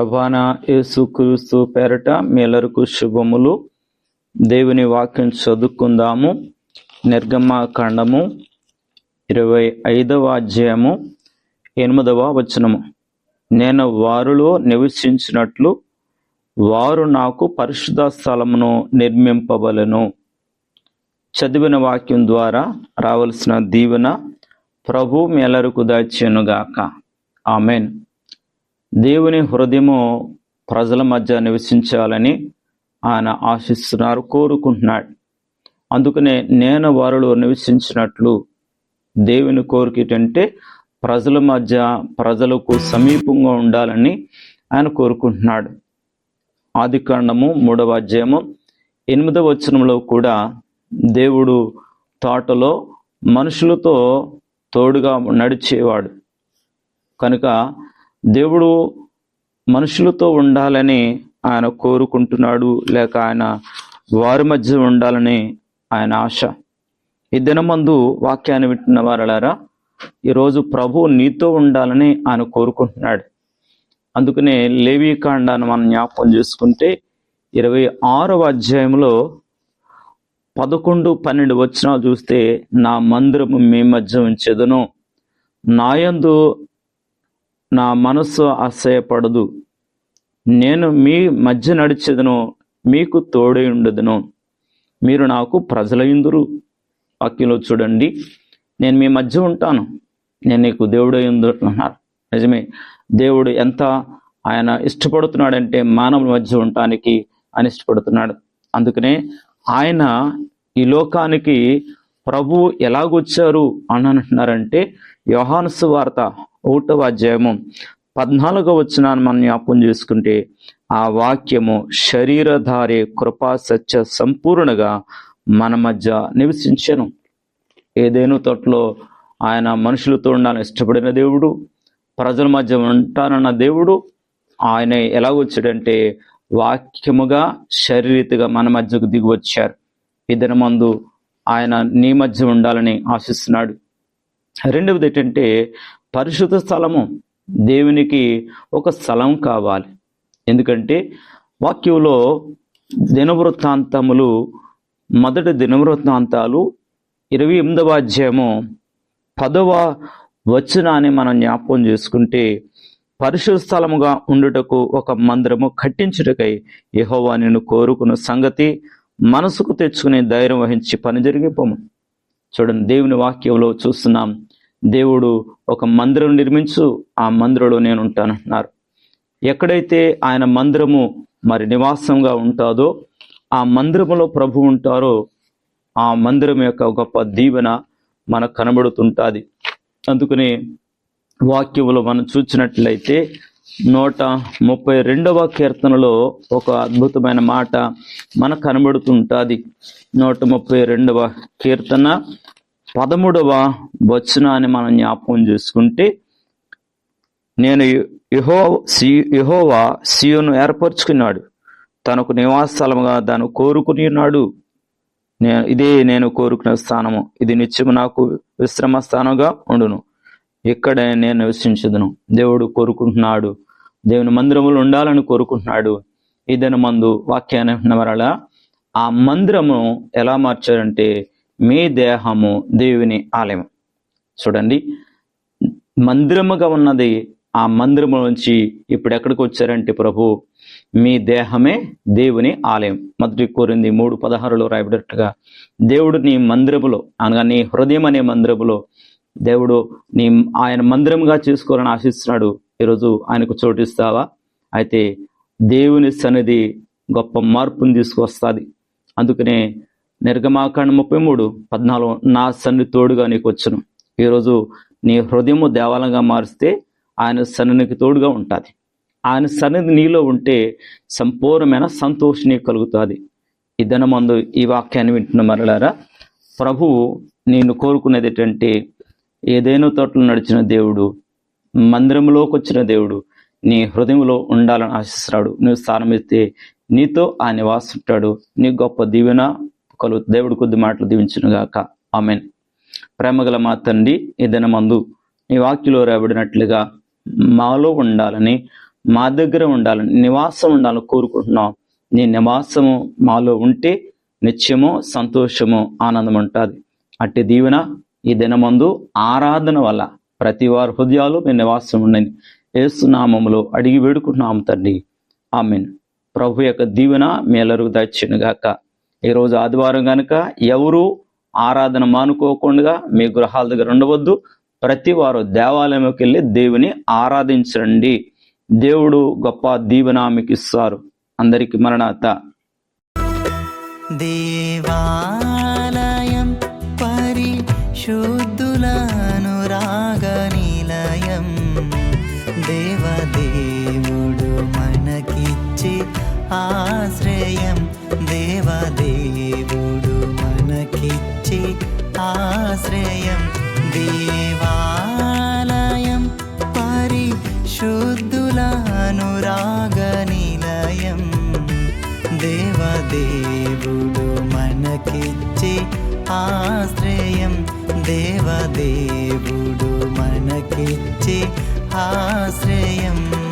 ప్రభాన యేసుక్రీస్తు పేరట మీలరకు శుభములు. దేవుని వాక్యం చదువుకుందాము. నిర్గమ ఖండము ఇరవై ఐదవ అధ్యాయము ఎనిమిదవ వచనము. నేను వారిలో నివసించినట్లు వారు నాకు పరిశుద్ధ స్థలమును నిర్మింపవలను. చదివిన వాక్యం ద్వారా రావలసిన దీవెన ప్రభు మేలరకు దాచెనుగాక ఆమెన్. దేవుని హృదయము ప్రజల మధ్య నివసించాలని ఆయన ఆశిస్తున్నారు కోరుకుంటున్నాడు. అందుకనే నేను వారిలో నివసించినట్లు దేవుని కోరికేటంటే ప్రజల మధ్య ప్రజలకు సమీపంగా ఉండాలని ఆయన కోరుకుంటున్నాడు. ఆది కాండము మూడవ అధ్యాయము ఎనిమిదవ వచనంలో కూడా దేవుడు తోటలో మనుషులతో తోడుగా నడిచేవాడు. కనుక దేవుడు మనుషులతో ఉండాలని ఆయన కోరుకుంటున్నాడు లేక ఆయన వారి మధ్య ఉండాలని ఆయన ఆశ. ఈ దినమందు వాక్యాన్ని వింటున్న వారలారా ఈరోజు ప్రభు నీతో ఉండాలని ఆయన కోరుకుంటున్నాడు. అందుకనే లేవీకాండాన్ని మనం జ్ఞాపకం చేసుకుంటే ఇరవై ఆరవ అధ్యాయంలో పదకొండు పన్నెండు వచ్చినా చూస్తే నా మందిరము మీ మధ్య ఉంచెదను నాయందు నా మనస్సు అసహ్యపడదు. నేను మీ మధ్య నడిచెదను మీకు తోడై ఉండదును. మీరు నాకు ప్రజలయుందురు వాక్యంలో చూడండి. నేను మీ మధ్య ఉంటాను. నేను నీకు దేవుడై ఉంటున్నారు నిజమే. దేవుడు ఎంత ఆయన ఇష్టపడుతున్నాడంటే మానవుల మధ్య ఉండటానికి ఆయన ఇష్టపడుతున్నాడు. అందుకనే ఆయన ఈ లోకానికి ప్రభు ఎలాగొచ్చారు అని అంటున్నారంటే యోహానుసు వార్త ఒకటవ అధ్యాయము పద్నాలుగో వచ్చినాన్ని మనం జ్ఞాపకం చేసుకుంటే ఆ వాక్యము శరీరధారి కృపా సత్య సంపూర్ణగా మన మధ్య నివసించను. ఏదేను తోటలో ఆయన మనుషులతో ఉండాలని ఇష్టపడిన దేవుడు ప్రజల మధ్య ఉంటానన్న దేవుడు ఆయన ఎలా వచ్చాడంటే వాక్యముగా శరీరీతిగా మన మధ్యకు దిగి వచ్చారు ఈ ఆయన నీ మధ్య ఉండాలని ఆశిస్తున్నాడు. రెండవది ఏంటంటే పరిశుద్ధ స్థలము దేవునికి ఒక స్థలం కావాలి. ఎందుకంటే వాక్యంలో దినవృత్తాంతములు మొదటి దినవృత్తాంతాలు ఇరవై ఎనిమిదవ అధ్యాయము పదవ వచనాన్ని మనం జ్ఞాపకం చేసుకుంటే పరిశుద్ధ స్థలముగా ఉండుటకు ఒక మందిరము కట్టించుటకై యహోవా నేను కోరుకున్న సంగతి మనసుకు తెచ్చుకునే ధైర్యం వహించి పని జరిగిపోము. చూడండి దేవుని వాక్యంలో చూస్తున్నాం. దేవుడు ఒక మందిరం నిర్మించు ఆ మందిరంలో నేను ఉంటానంటున్నారు ఎక్కడైతే ఆయన మందిరము మరి నివాసంగా ఉంటుందో ఆ మందిరములో ప్రభు ఉంటారో ఆ మందిరం యొక్క గొప్ప దీవెన మనకు కనబడుతుంటుంది. అందుకని వాక్యములు మనం చూసినట్లయితే నూట ముప్పై రెండవ కీర్తనలో ఒక అద్భుతమైన మాట మనకు కనబడుతుంటుంది. నూట ముప్పై రెండవ కీర్తన పదమూడవ వచనాన్ని మనం జ్ఞాపకం చేసుకుంటే నేను యహో సి యహోవా సియోను ఏర్పరచుకున్నాడు. తనకు నివాస స్థలముగా దాన్ని కోరుకుని ఉన్నాడు నేను ఇదే నేను కోరుకున్న స్థానము. ఇది నిత్యము నాకు విశ్రమ స్థానంగా ఉండును. ఇక్కడే నేను నివసించదును. దేవుడు కోరుకుంటున్నాడు. దేవుని మందిరములు ఉండాలని కోరుకుంటున్నాడు. ఇదన మందు వాక్యాన్ని వరల ఆ మందిరము ఎలా మార్చారంటే మీ దేహము దేవుని ఆలయం. చూడండి. మందిరముగా ఉన్నది ఆ మందిరము నుంచి ఇప్పుడు ఎక్కడికి వచ్చారంటే ప్రభు మీ దేహమే దేవుని ఆలయం. మొదటి కోరింది మూడు పదహారులో రాయబడినట్టుగా దేవుడు నీ మందిరములో అనగా నీ హృదయం అనే మందిరములో దేవుడు నీ ఆయన మందిరంగా చేసుకోవాలని ఆశిస్తున్నాడు. ఈరోజు ఆయనకు చోటిస్తావా అయితే దేవుని సన్నిధి గొప్ప మార్పుని తీసుకొస్తుంది. అందుకనే నిర్గమాకాండ ముప్పై మూడు పద్నాలుగు నా సన్ని తోడుగా నీకు వచ్చును. ఈరోజు నీ హృదయము దేవాలయంగా మారిస్తే ఆయన సన్నిధికి తోడుగా ఉంటుంది. ఆయన సన్నిధి నీలో ఉంటే సంపూర్ణమైన సంతోషం కలుగుతుంది. ఈ దినమందు ఈ వాక్యాన్ని వింటున్న మరలారా ప్రభువు నేను కోరుకునేది ఏంటంటే ఏదైనా తోటలో నడిచిన దేవుడు మందిరంలోకి వచ్చిన దేవుడు నీ హృదయంలో ఉండాలని ఆశిస్తున్నాడు నువ్వు స్థానం ఇస్తే నీతో ఆ నివాసుంటాడు నీ గొప్ప దీవెన కలుగు దేవుడు కొద్ది మాటలు దీవించునుగాక. ఆమెన్. ప్రేమగల మా తండ్రి ఈ దినమందు నీ వాక్యలో రాబడినట్లుగా మాలో ఉండాలని మా దగ్గర ఉండాలని నివాసం ఉండాలని కోరుకుంటున్నాం. నీ నివాసము మాలో ఉంటే నిత్యము సంతోషము ఆనందం ఉంటుంది. అట్టి దీవెన ఈ దినమందు ఆరాధన వల్ల ప్రతి వారి హృదయాలు మీ నివాసం ఉండని ఏసునామములో అడిగి వేడుకుంటున్నాము తండ్రి. ఆమెన్. ప్రభు యొక్క దీవెన మీ ఎల్లరికి దచ్చినగాక ఈరోజు ఆదివారం కనుక ఎవరు ఆరాధన మానుకోకుండా మీ గృహాల దగ్గర ఉండవద్దు. ప్రతి వారు దేవాలయంకి వెళ్ళి దేవుని ఆరాధించండి. దేవుడు గొప్ప దీవెన మీకు ఇస్తారు. అందరికి మరణాత. దేవాలయం పరిశుద్ధులను రాగనిలయం దేవదేవుడు మనకిచ్చి ఆశ్రయం. దేవదేవుడు మనకిచ్చి ఆశ్రయం దేవాలయం పరిశుద్ధుల అనురాగ నిలయం. దేవదేవుడు మనకిచ్చి ఆశ్రయం దేవదేవుడు మనకిచ్చి ఆశ్రయం.